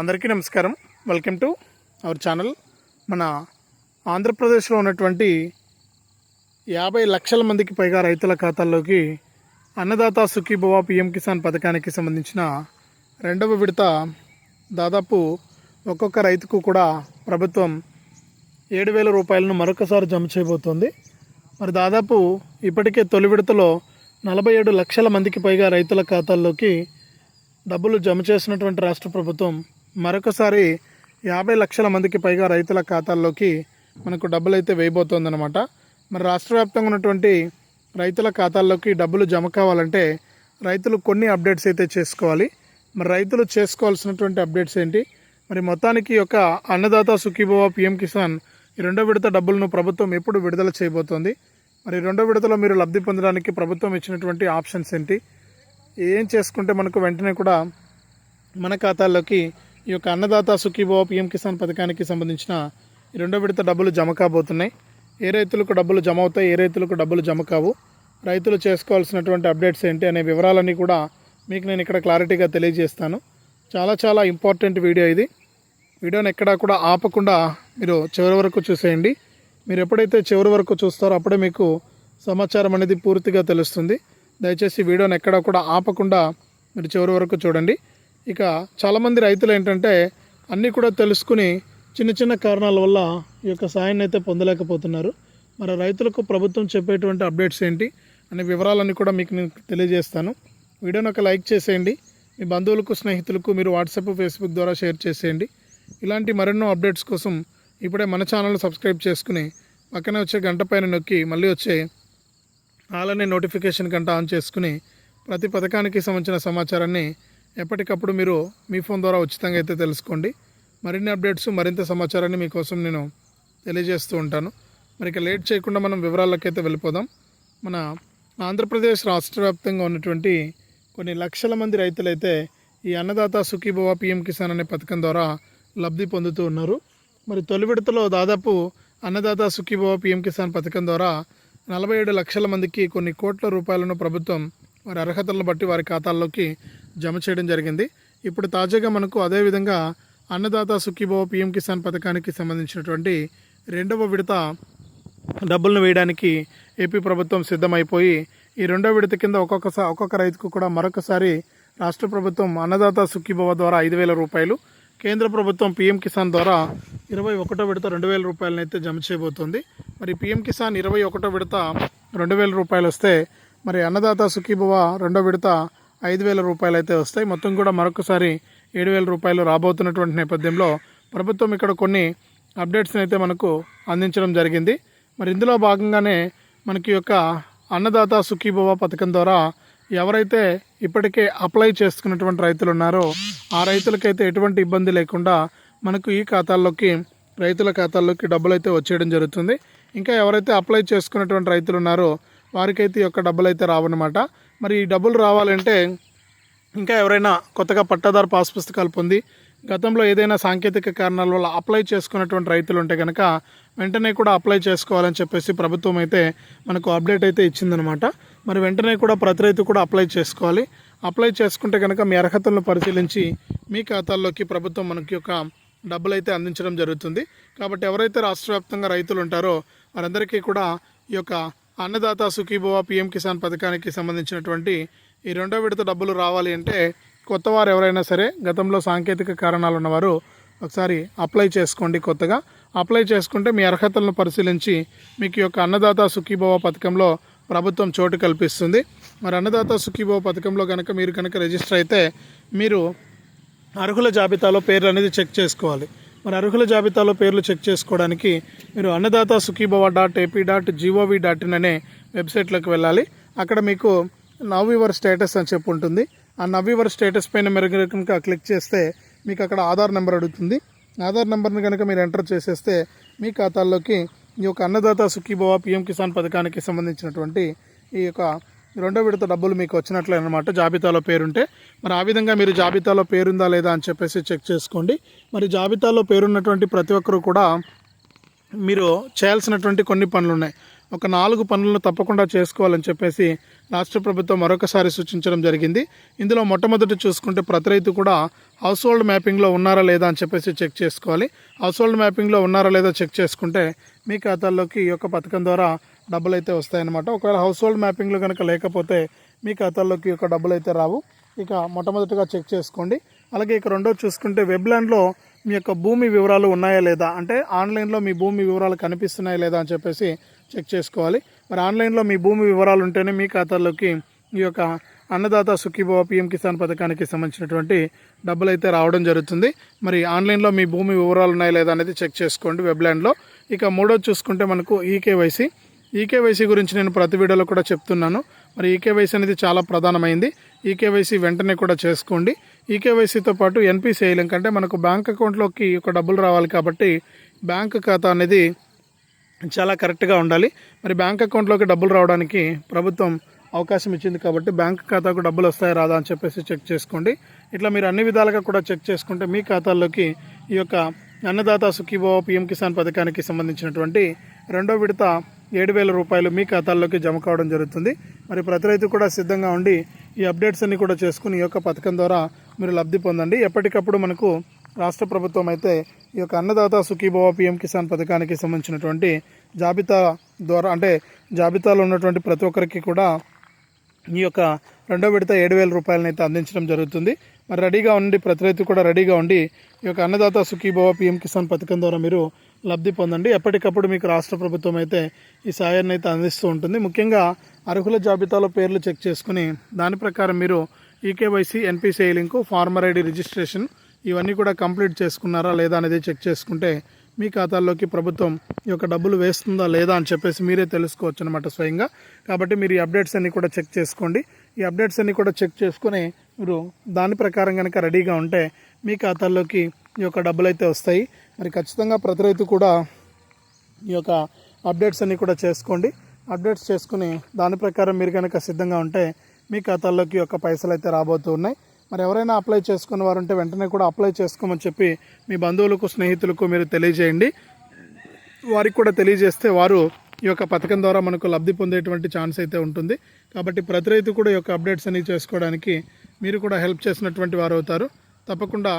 అందరికీ నమస్కారం. Welcome to our channel మన ఆంధ్రప్రదేశ్లో ఉన్నటువంటి యాభై లక్షల మందికి పైగా రైతుల ఖాతాల్లోకి అన్నదాత సుఖీభవ పిఎం కిసాన్ పథకానికి సంబంధించిన రెండవ విడత దాదాపు ఒక్కొక్క రైతుకు కూడా ప్రభుత్వం ఏడు వేల రూపాయలను మరొకసారి జమ చేయబోతోంది. మరి దాదాపు ఇప్పటికే తొలి విడతలో నలభై ఏడు లక్షల మందికి పైగా రైతుల ఖాతాల్లోకి డబ్బులు జమ చేసినటువంటి రాష్ట్ర ప్రభుత్వం మరొకసారి యాభై లక్షల మందికి పైగా రైతుల ఖాతాల్లోకి మనకు డబ్బులు అయితే వేయబోతోందనమాట మరి రాష్ట్ర వ్యాప్తంగా ఉన్నటువంటి రైతుల ఖాతాల్లోకి డబ్బులు జమ కావాలంటే రైతులు కొన్ని అప్డేట్స్ అయితే చేసుకోవాలి. మరి రైతులు చేసుకోవాల్సినటువంటి అప్డేట్స్ ఏంటి? మరి మొత్తానికి ఒక యొక్క అన్నదాత సుఖీభవ పిఎం కిసాన్ ఈ రెండో విడత డబ్బులను ప్రభుత్వం ఎప్పుడు విడుదల చేయబోతోంది? మరి రెండో విడతలో మీరు లబ్ధి పొందడానికి ప్రభుత్వం ఇచ్చినటువంటి ఆప్షన్స్ ఏంటి? ఏం చేసుకుంటే మనకు వెంటనే కూడా మన ఖాతాల్లోకి ఈ యొక్క అన్నదాత సుఖీభవ పిఎం కిసాన్ పథకానికి సంబంధించిన రెండో విడత డబ్బులు జమ కాబోతున్నాయి. ఏ రైతులకు డబ్బులు జమ అవుతాయి? ఏ రైతులకు డబ్బులు జమ కావు? రైతులు చేసుకోవాల్సినటువంటి అప్డేట్స్ ఏంటి అనే వివరాలన్నీ కూడా మీకు నేను ఇక్కడ క్లారిటీగా తెలియజేస్తాను. చాలా చాలా ఇంపార్టెంట్ వీడియో ఇది. వీడియోని ఎక్కడా కూడా ఆపకుండా మీరు చివరి వరకు చూసేయండి. మీరు ఎప్పుడైతే చివరి వరకు చూస్తారో అప్పుడే మీకు సమాచారం అనేది పూర్తిగా తెలుస్తుంది. దయచేసి వీడియోని ఎక్కడా కూడా ఆపకుండా మీరు చివరి వరకు చూడండి. ఇక చాలామంది రైతులు ఏంటంటే అన్నీ కూడా తెలుసుకుని చిన్న చిన్న కారణాల వల్ల ఈ యొక్క సాయాన్ని అయితే పొందలేకపోతున్నారు. మరి రైతులకు ప్రభుత్వం చెప్పేటువంటి అప్డేట్స్ ఏంటి? అనే వివరాలన్నీ కూడా మీకు నేను తెలియజేస్తాను. వీడియోని ఒక లైక్ చేసేయండి. మీ బంధువులకు స్నేహితులకు మీరు వాట్సాప్ ఫేస్బుక్ ద్వారా షేర్ చేసేయండి. ఇలాంటి మరెన్నో అప్డేట్స్ కోసం ఇప్పుడే మన ఛానల్ సబ్స్క్రైబ్ చేసుకుని పక్కనే వచ్చే గంట పైన నొక్కి మళ్ళీ వచ్చే అలానే నోటిఫికేషన్ గంట ఆన్ చేసుకుని ప్రతి పథకానికి సంబంధించిన సమాచారాన్ని ఎప్పటికప్పుడు మీరు మీ ఫోన్ ద్వారా ఉచితంగా అయితే తెలుసుకోండి. మరిన్ని అప్డేట్స్ మరింత సమాచారాన్ని మీకోసం నేను తెలియజేస్తూ ఉంటాను. మరి ఇక లేట్ చేయకుండా మనం వివరాలకైతే వెళ్ళిపోదాం. మన ఆంధ్రప్రదేశ్ రాష్ట్ర వ్యాప్తంగా ఉన్నటువంటి కొన్ని లక్షల మంది రైతులైతే ఈ అన్నదాత సుఖీభవ పిఎం కిసాన్ అనే పథకం ద్వారా లబ్ధి పొందుతూ ఉన్నారు. మరి తొలి విడతలో దాదాపు అన్నదాత సుఖీభవ పిఎం కిసాన్ పథకం ద్వారా నలభై ఏడు లక్షల మందికి కొన్ని కోట్ల రూపాయలను ప్రభుత్వం వారి అర్హతలను బట్టి వారి ఖాతాల్లోకి జమ చేయడం జరిగింది. ఇప్పుడు తాజాగా మనకు అదేవిధంగా అన్నదాత సుఖీభవ పిఎం కిసాన్ పథకానికి సంబంధించినటువంటి రెండవ విడత డబ్బులను వేయడానికి ఏపీ ప్రభుత్వం సిద్ధమైపోయి ఈ రెండో విడత కింద ఒక్కొక్కసారి ఒక్కొక్క రైతుకు కూడా మరొకసారి రాష్ట్ర ప్రభుత్వం అన్నదాత సుఖీభవ ద్వారా ఐదు వేల రూపాయలు కేంద్ర ప్రభుత్వం పీఎం కిసాన్ ద్వారా ఇరవై ఒకటో విడత రెండు వేల రూపాయలను అయితే జమ చేయబోతోంది. మరి పీఎం కిసాన్ ఇరవై ఒకటో విడత రెండు వేల రూపాయలు వస్తే మరి అన్నదాత సుఖీభవ రెండో విడత ఐదు వేల రూపాయలు అయితే వస్తాయి. మొత్తం కూడా మరొకసారి ఏడు వేల రూపాయలు రాబోతున్నటువంటి నేపథ్యంలో ప్రభుత్వం ఇక్కడ కొన్ని అప్డేట్స్ని అయితే మనకు అందించడం జరిగింది. మరి ఇందులో భాగంగానే మనకి యొక్క అన్నదాత సుఖీభవ పథకం ద్వారా ఎవరైతే ఇప్పటికే అప్లై చేసుకున్నటువంటి రైతులు ఉన్నారో ఆ రైతులకైతే ఎటువంటి ఇబ్బంది లేకుండా మనకు ఈ ఖాతాల్లోకి రైతుల ఖాతాల్లోకి డబ్బులు అయితే వచ్చేయడం జరుగుతుంది. ఇంకా ఎవరైతే అప్లై చేసుకున్నటువంటి రైతులు ఉన్నారో వారికైతే ఈ యొక్క డబ్బులు అయితే రావన్నమాట. మరి ఈ డబ్బులు రావాలంటే ఇంకా ఎవరైనా కొత్తగా పట్టాదారు పాస్ పుస్తకాలు పొంది గతంలో ఏదైనా సాంకేతిక కారణాల వల్ల అప్లై చేసుకున్నటువంటి రైతులు ఉంటే కనుక వెంటనే కూడా అప్లై చేసుకోవాలని చెప్పేసి ప్రభుత్వం అయితే మనకు అప్డేట్ అయితే ఇచ్చిందనమాట. మరి వెంటనే కూడా ప్రతి రైతు కూడా అప్లై చేసుకోవాలి. అప్లై చేసుకుంటే కనుక మీ అర్హతలను పరిశీలించి మీ ఖాతాల్లోకి ప్రభుత్వం మనకి యొక్క డబ్బులు అయితే అందించడం జరుగుతుంది. కాబట్టి ఎవరైతే రాష్ట్ర వ్యాప్తంగా రైతులు ఉంటారో వారందరికీ కూడా ఈ యొక్క అన్నదాత సుఖీభవ పిఎం కిసాన్ పథకానికి సంబంధించినటువంటి ఈ రెండో విడత డబ్బులు రావాలి అంటే కొత్త వారు ఎవరైనా సరే గతంలో సాంకేతిక కారణాలు ఉన్నవారు ఒకసారి అప్లై చేసుకోండి కొత్తగా. అప్లై చేసుకుంటే మీ అర్హతలను పరిశీలించి మీకు యొక్క అన్నదాత సుఖీభవ పథకంలో ప్రభుత్వం చోటు కల్పిస్తుంది. మరి అన్నదాత సుఖీభవ పథకంలో కనుక మీరు కనుక రిజిస్టర్ అయితే మీరు అర్హుల జాబితాలో పేర్లు అనేది చెక్ చేసుకోవాలి. మరి అర్హుల జాబితాలో పేర్లు చెక్ చేసుకోవడానికి మీరు Annadata Sukhibhava dot AP dot gov dot in అనే వెబ్సైట్లోకి వెళ్ళాలి. అక్కడ మీకు నవ్ యువర్ స్టేటస్ అని చెప్పి ఉంటుంది. ఆ నవ్ యువర్ స్టేటస్ పైన మీరు కనుక క్లిక్ చేస్తే మీకు అక్కడ ఆధార్ నెంబర్ అడుగుతుంది. ఆధార్ నెంబర్ని కనుక మీరు ఎంటర్ చేసేస్తే మీ ఖాతాల్లోకి ఈ యొక్క అన్నదాత సుఖీభవ పిఎం కిసాన్ పథకానికి సంబంధించినటువంటి ఈ యొక్క రెండో విడత డబ్బులు మీకు వచ్చినట్లే అనమాట జాబితాలో పేరుంటే మరి ఆ విధంగా మీరు జాబితాలో పేరుందా లేదా అని చెప్పేసి చెక్ చేసుకోండి. మరి జాబితాలో పేరున్నటువంటి ప్రతి ఒక్కరు కూడా మీరు చేయాల్సినటువంటి కొన్ని పనులు ఉన్నాయి ఒక నాలుగు పనులను తప్పకుండా చేసుకోవాలని చెప్పేసి రాష్ట్ర ప్రభుత్వం మరొకసారి సూచించడం జరిగింది. ఇందులో మొట్టమొదటి చూసుకుంటే ప్రతి రైతు కూడా హౌస్ హోల్డ్ మ్యాపింగ్లో ఉన్నారా లేదా అని చెప్పేసి చెక్ చేసుకోవాలి. హౌస్ హోల్డ్ మ్యాపింగ్లో ఉన్నారా లేదా చెక్ చేసుకుంటే మీ ఖాతాల్లోకి ఈ యొక్క పథకం ద్వారా డబ్బులు అయితే వస్తాయన్నమాట. ఒకవేళ హౌస్ హోల్డ్ మ్యాపింగ్లు కనుక లేకపోతే మీ ఖాతాల్లోకి ఒక యొక్క డబ్బులు అయితే రావు. ఇక మొట్టమొదటిగా చెక్ చేసుకోండి. అలాగే ఇక రెండో చూసుకుంటే వెబ్లాండ్లో మీ యొక్క భూమి వివరాలు ఉన్నాయా లేదా? అంటే ఆన్లైన్లో మీ భూమి వివరాలు కనిపిస్తున్నాయా లేదా అని చెప్పేసి చెక్ చేసుకోవాలి. మరి ఆన్లైన్లో మీ భూమి వివరాలు ఉంటేనే మీ ఖాతాలోకి ఈ యొక్క అన్నదాత సుఖీభవ పిఎం కిసాన్ పథకానికి సంబంధించినటువంటి డబ్బులు అయితే రావడం జరుగుతుంది. మరి ఆన్లైన్లో మీ భూమి వివరాలు ఉన్నాయా లేదా అనేది చెక్ చేసుకోండి వెబ్లాండ్లో ఇక మూడోది చూసుకుంటే మనకు ఈకేవైసీ ఈకేవైసీ గురించి నేను ప్రతి వీడియోలో కూడా చెప్తున్నాను. మరి ఈకేవైసీ అనేది చాలా ప్రధానమైంది. ఈకేవైసీ వెంటనే కూడా చేసుకోండి. ఈకేవైసీతో పాటు ఎన్పిసిఐ లింక్ అంటే మనకు బ్యాంక్ అకౌంట్లోకి ఒక డబ్బులు రావాలి కాబట్టి బ్యాంక్ ఖాతా అనేది చాలా కరెక్ట్గా ఉండాలి. మరి బ్యాంక్ అకౌంట్లోకి డబ్బులు రావడానికి ప్రభుత్వం అవకాశం ఇచ్చింది కాబట్టి బ్యాంక్ ఖాతాకు డబ్బులు వస్తాయా రాదా అని చెప్పేసి చెక్ చేసుకోండి. ఇట్లా మీరు అన్ని విధాలుగా కూడా చెక్ చేసుకుంటే మీ ఖాతాల్లోకి ఈ యొక్క అన్నదాత సుఖీభావ పిఎం కిసాన్ పథకానికి సంబంధించినటువంటి రెండో విడత ఏడు వేల రూపాయలు మీ ఖాతాల్లోకి జమ కావడం జరుగుతుంది. మరి ప్రతి రైతు కూడా సిద్ధంగా ఉండి ఈ అప్డేట్స్ అన్ని కూడా చేసుకుని ఈ యొక్క పథకం ద్వారా మీరు లబ్ధి పొందండి. ఎప్పటికప్పుడు మనకు రాష్ట్ర ప్రభుత్వం అయితే ఈ యొక్క అన్నదాత సుఖీభవ పిఎం కిసాన్ పథకానికి సంబంధించినటువంటి జాబితా ద్వారా అంటే జాబితాలో ఉన్నటువంటి ప్రతి ఒక్కరికి కూడా ఈ యొక్క రెండో విడత ఏడు వేల రూపాయలను అయితే అందించడం జరుగుతుంది. మరి రెడీగా ఉండి ప్రతి రైతు కూడా రెడీగా ఉండి ఈ యొక్క అన్నదాత సుఖీభవ పిఎం కిసాన్ పథకం ద్వారా మీరు లబ్ధి పొందండి. ఎప్పటికప్పుడు మీకు రాష్ట్ర ప్రభుత్వం అయితే ఈ సాయాన్ని అయితే అందిస్తూ ఉంటుంది. ముఖ్యంగా అర్హుల జాబితాలో పేర్లు చెక్ చేసుకుని దాని ప్రకారం మీరు eKYC NPCI link farmer ID registration ఇవన్నీ కూడా కంప్లీట్ చేసుకున్నారా లేదా అనేది చెక్ చేసుకుంటే మీ ఖాతాల్లోకి ప్రభుత్వం ఈ యొక్క డబ్బులు వేస్తుందా లేదా అని చెప్పేసి మీరే తెలుసుకోవచ్చు అనమాట స్వయంగా. కాబట్టి మీరు ఈ అప్డేట్స్ అన్నీ కూడా చెక్ చేసుకోండి. ఈ అప్డేట్స్ అన్నీ కూడా చెక్ చేసుకుని మీరు దాని ప్రకారం కనుక రెడీగా ఉంటే మీ ఖాతాల్లోకి యొక్క డబ్బులు అయితే వస్తాయి. మరి ఖచ్చితంగా ప్రతి రైతు కూడా ఈ యొక్క అప్డేట్స్ అన్నీ కూడా చేసుకోండి. అప్డేట్స్ చేసుకుని దాని ప్రకారం మీరు కనుక సిద్ధంగా ఉంటే మీ ఖాతాల్లోకి యొక్క పైసలు అయితే రాబోతూ ఉన్నాయి. మరి ఎవరైనా అప్లై చేసుకున్న వారు ఉంటే వెంటనే కూడా అప్లై చేసుకోమని చెప్పి మీ బంధువులకు స్నేహితులకు మీరు తెలియజేయండి. వారికి కూడా తెలియజేస్తే వారు ఈ యొక్క పథకం ద్వారా మనకు లబ్ధి పొందేటువంటి ఛాన్స్ అయితే ఉంటుంది. కాబట్టి ప్రతి రైతు కూడా ఈ యొక్క అప్డేట్స్ అన్ని చేసుకోవడానికి మీరు కూడా హెల్ప్ చేసినటువంటి వారు అవుతారు. తప్పకుండా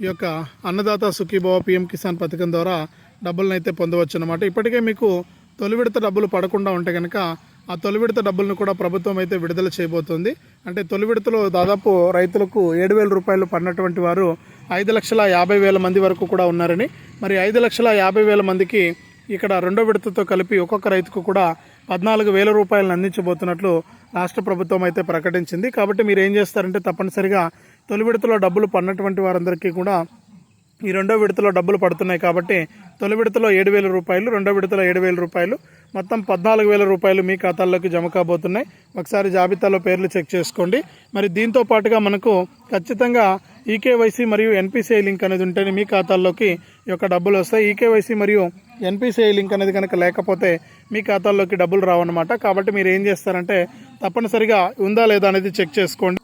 ఈ యొక్క అన్నదాత సుఖీభవ పిఎం కిసాన్ పథకం ద్వారా డబ్బులను అయితే పొందవచ్చు అనమాట ఇప్పటికే మీకు తొలి విడత డబ్బులు పడకుండా ఉంటే కనుక ఆ తొలి విడత డబ్బులను కూడా ప్రభుత్వం అయితే విడుదల చేయబోతోంది. అంటే తొలి విడతలో దాదాపు రైతులకు ఏడు వేల రూపాయలు పడినటువంటి వారు ఐదు లక్షల యాభై వేల మంది వరకు కూడా ఉన్నారని మరి ఐదు లక్షల యాభై వేల మందికి ఇక్కడ రెండో విడతతో కలిపి ఒక్కొక్క రైతుకు కూడా పద్నాలుగు వేల రూపాయలను అందించబోతున్నట్లు రాష్ట్ర ప్రభుత్వం అయితే ప్రకటించింది. కాబట్టి మీరు ఏం చేస్తారంటే తప్పనిసరిగా తొలి విడతలో డబ్బులు పడినటువంటి వారందరికీ కూడా ఈ రెండో విడతలో డబ్బులు పడుతున్నాయి కాబట్టి తొలి విడతలో ఏడు వేల రూపాయలు రెండో విడతలో ఏడు వేల రూపాయలు మొత్తం పద్నాలుగు వేల రూపాయలు మీ ఖాతాల్లోకి జమ కాబోతున్నాయి. ఒకసారి జాబితాలో పేర్లు చెక్ చేసుకోండి. మరి దీంతో పాటుగా మనకు ఖచ్చితంగా ఈకేవైసీ మరియు ఎన్పిసిఐ లింక్ అనేది ఉంటేనే మీ ఖాతాల్లోకి ఈ యొక్క డబ్బులు వస్తాయి. ఈకేవైసీ మరియు ఎన్పిసిఐ లింక్ అనేది కనుక లేకపోతే మీ ఖాతాల్లోకి డబ్బులు రావన్నమాట. కాబట్టి మీరు ఏం చేస్తారంటే తప్పనిసరిగా ఉందా లేదా అనేది చెక్ చేసుకోండి.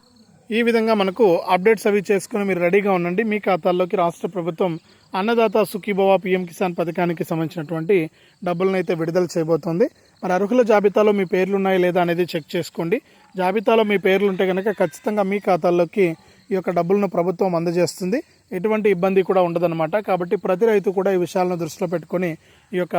ఈ విధంగా మనకు అప్డేట్స్ అవి చేసుకుని మీరు రెడీగా ఉండండి. మీ ఖాతాల్లోకి రాష్ట్ర ప్రభుత్వం అన్నదాత సుఖీభవ పిఎం కిసాన్ పథకానికి సంబంధించినటువంటి డబ్బులను అయితే విడుదల చేయబోతోంది. మరి అర్హుల జాబితాలో మీ పేర్లు ఉన్నాయా లేదా అనేది చెక్ చేసుకోండి. జాబితాలో మీ పేర్లు ఉంటే కనుక ఖచ్చితంగా మీ ఖాతాల్లోకి ఈ యొక్క డబ్బులను ప్రభుత్వం అందజేస్తుంది. ఎటువంటి ఇబ్బంది కూడా ఉండదన్నమాట. కాబట్టి ప్రతి రైతు కూడా ఈ విషయాలను దృష్టిలో పెట్టుకొని ఈ యొక్క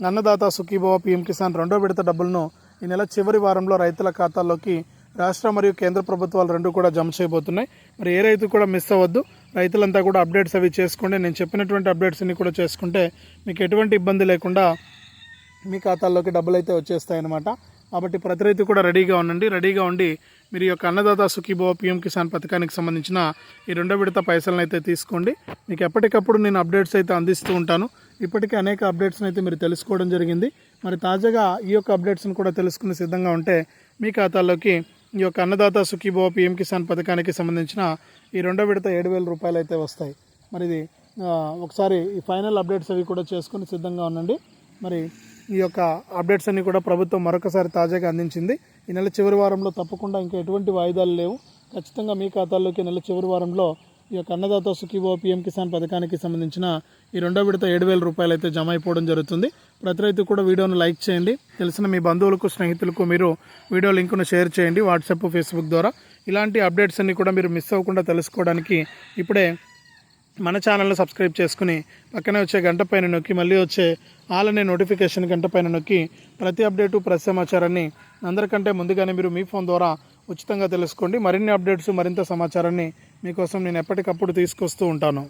అన్నదాత సుఖీభవ పిఎం కిసాన్ రెండో విడత డబ్బులను ఈ నెల చివరి వారంలో రైతుల ఖాతాల్లోకి రాష్ట్ర మరియు కేంద్ర ప్రభుత్వాలు రెండు కూడా జమ చేయబోతున్నాయి. మరి ఏ రైతు కూడా మిస్ అవ్వద్దు. రైతులంతా కూడా అప్డేట్స్ అవి చేసుకోండి. నేను చెప్పినటువంటి అప్డేట్స్ అన్ని కూడా చేసుకుంటే మీకు ఎటువంటి ఇబ్బంది లేకుండా మీ ఖాతాల్లోకి డబ్బులు అయితే వచ్చేస్తాయన్నమాట. కాబట్టి ప్రతి రైతు కూడా రెడీగా ఉండండి. రెడీగా ఉండి మీరు ఈ యొక్క అన్నదాత సుఖీభవ పిఎం కిసాన్ పథకానికి సంబంధించిన ఈ రెండో విడత పైసలను అయితే తీసుకోండి. మీకు ఎప్పటికప్పుడు నేను అప్డేట్స్ అయితే అందిస్తూ ఉంటాను. ఇప్పటికే అనేక అప్డేట్స్ని అయితే మీరు తెలుసుకోవడం జరిగింది. మరి తాజాగా ఈ యొక్క అప్డేట్స్ని కూడా తెలుసుకుని సిద్ధంగా ఉంటే మీ ఖాతాల్లోకి ఈ యొక్క అన్నదాత సుఖీభవ పిఎం కిసాన్ పథకానికి సంబంధించిన ఈ రెండో విడత ఏడు వేల రూపాయలు అయితే వస్తాయి. మరి ఇది ఒకసారి ఈ ఫైనల్ అప్డేట్స్ అవి కూడా చేసుకుని సిద్ధంగా ఉండండి. మరి ఈ యొక్క అప్డేట్స్ అన్నీ కూడా ప్రభుత్వం మరొకసారి తాజాగా అందించింది. ఈ నెల చివరి వారంలో తప్పకుండా ఇంకా ఎటువంటి వాయిదాలు లేవు. ఖచ్చితంగా మీ ఖాతాల్లోకి నెల చివరి వారంలో ఈ యొక్క అన్నదాత సుఖీభావ పిఎం కిసాన్ పథకానికి సంబంధించిన ఈ రెండో విడత ఏడు వేల రూపాయలు అయితే జమ అయిపోవడం జరుగుతుంది. ప్రతి రైతు కూడా వీడియోను లైక్ చేయండి. తెలిసిన మీ బంధువులకు స్నేహితులకు మీరు వీడియో లింకును షేర్ చేయండి వాట్సాప్ ఫేస్బుక్ ద్వారా. ఇలాంటి అప్డేట్స్ అన్ని కూడా మీరు మిస్ అవ్వకుండా తెలుసుకోవడానికి ఇప్పుడే మన ఛానల్ను సబ్స్క్రైబ్ చేసుకుని పక్కనే వచ్చే గంట పైన నొక్కి మళ్ళీ వచ్చే ఆలనే అనే నోటిఫికేషన్ గంట పైన నొక్కి ప్రతి అప్డేటు ప్రతి సమాచారాన్ని అందరికంటే ముందుగానే మీరు మీ ఫోన్ ద్వారా ఉచితంగా తెలుసుకోండి. మరిన్ని అప్డేట్స్ మరింత సమాచారాన్ని మీకోసం నేను ఎప్పటికప్పుడు తీసుకొస్తూ ఉంటాను.